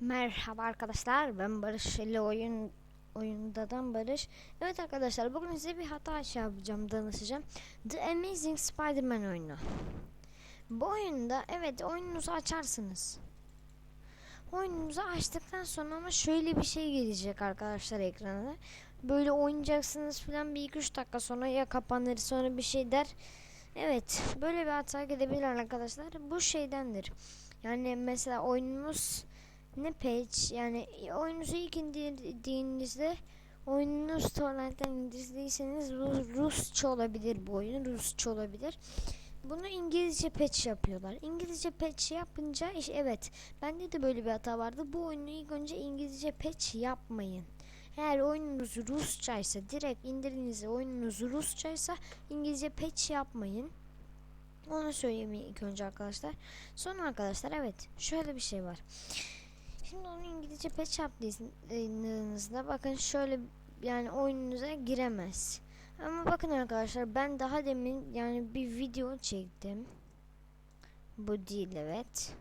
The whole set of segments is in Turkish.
Merhaba arkadaşlar ben Barış ile oyun oyundadan Barış. Evet arkadaşlar bugün size bir hata şey yapacağım danışacağım. The Amazing Spider-Man oyunu. Bu oyunda evet oyununuzu açarsınız. Oyununuzu açtıktan sonra ama şöyle bir şey gelecek arkadaşlar ekrana. Böyle oynayacaksınız falan bir iki üç dakika sonra ya kapanır sonra bir şey der. Evet böyle bir hata gelebilir arkadaşlar. Bu şeydendir. Yani mesela oyunumuz ne page yani oyununuzu ilk indirdiğinizde oyununuz torrentten indirdiyseniz Rus, Rusça olabilir bu oyun Rusça olabilir. Bunu İngilizce patch yapıyorlar. İngilizce patch yapınca iş evet bende de böyle bir hata vardı. Bu oyunu ilk önce İngilizce patch yapmayın. Eğer oyununuz Rusçaysa direkt indirdiğinizde oyununuz Rusçaysa İngilizce patch yapmayın. Onu söyleyeyim ilk önce arkadaşlar. Sonra arkadaşlar evet şöyle bir şey var. Şimdi onu İngilizce patch yaptığınızda bakın şöyle yani oyununuza giremez. Ama bakın arkadaşlar ben daha demin yani bir video çektim. Bu değil evet.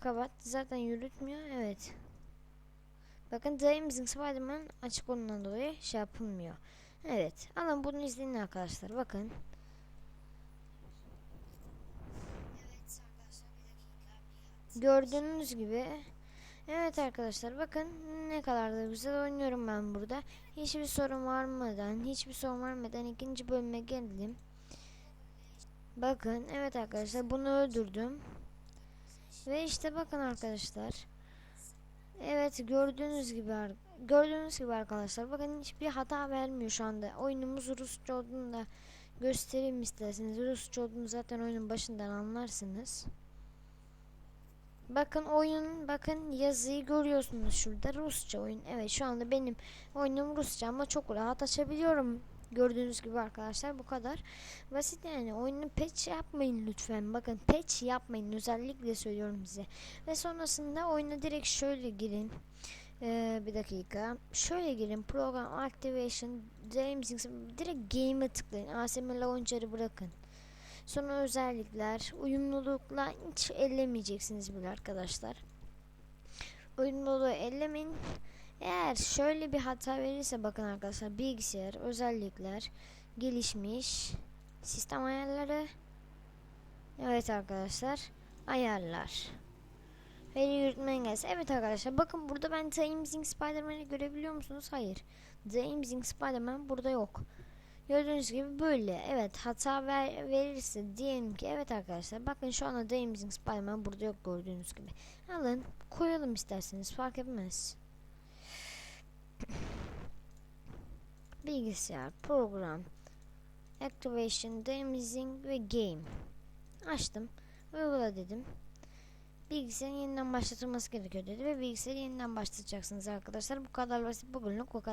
Kapat zaten yürütmüyor evet. Bakın The Amazing Spider-Man açık olduğundan dolayı şey yapılmıyor. Evet alın bunu izleyin arkadaşlar bakın. Gördüğünüz gibi Evet arkadaşlar bakın ne kadar da güzel oynuyorum ben burada. Hiçbir sorun varmadan, hiçbir sorun varmadan ikinci bölüme geldim. Bakın evet arkadaşlar bunu öldürdüm. Ve işte bakın arkadaşlar. Evet gördüğünüz gibi gördüğünüz gibi arkadaşlar bakın hiçbir hata vermiyor şu anda. Oyunumuz Rusça olduğunu da göstereyim isterseniz. Rusça olduğunu zaten oyunun başından anlarsınız. Bakın oyun bakın yazıyı görüyorsunuz şurada Rusça oyun. Evet şu anda benim oyunum Rusça ama çok rahat açabiliyorum. Gördüğünüz gibi arkadaşlar bu kadar. Basit yani oyunu patch yapmayın lütfen. Bakın patch yapmayın özellikle söylüyorum size. Ve sonrasında oyuna direkt şöyle girin. Ee, bir dakika. Şöyle girin. Program Activation Games direkt game'e tıklayın. ASM Launcher'ı bırakın. Sonra özellikler, uyumlulukla hiç ellemeyeceksiniz bile arkadaşlar. Uyumluluğu ellemeyin. Eğer şöyle bir hata verirse bakın arkadaşlar bilgisayar, özellikler, gelişmiş, sistem ayarları. Evet arkadaşlar ayarlar. Veri yürütme engelsi. Evet arkadaşlar bakın burada ben The Amazing Spider-Man'i görebiliyor musunuz? Hayır. The Amazing Spider-Man burada yok. Gördüğünüz gibi böyle. Evet hata ver, verirse diyelim ki evet arkadaşlar bakın şu anda The Amazing Spider-Man burada yok gördüğünüz gibi. Alın koyalım isterseniz fark etmez. Bilgisayar, program, activation, The Amazing ve game. Açtım. Uygula dedim. Bilgisayarın yeniden başlatılması gerekiyor dedi ve bilgisayarı yeniden başlatacaksınız arkadaşlar. Bu kadar basit bugünlük bu kadar.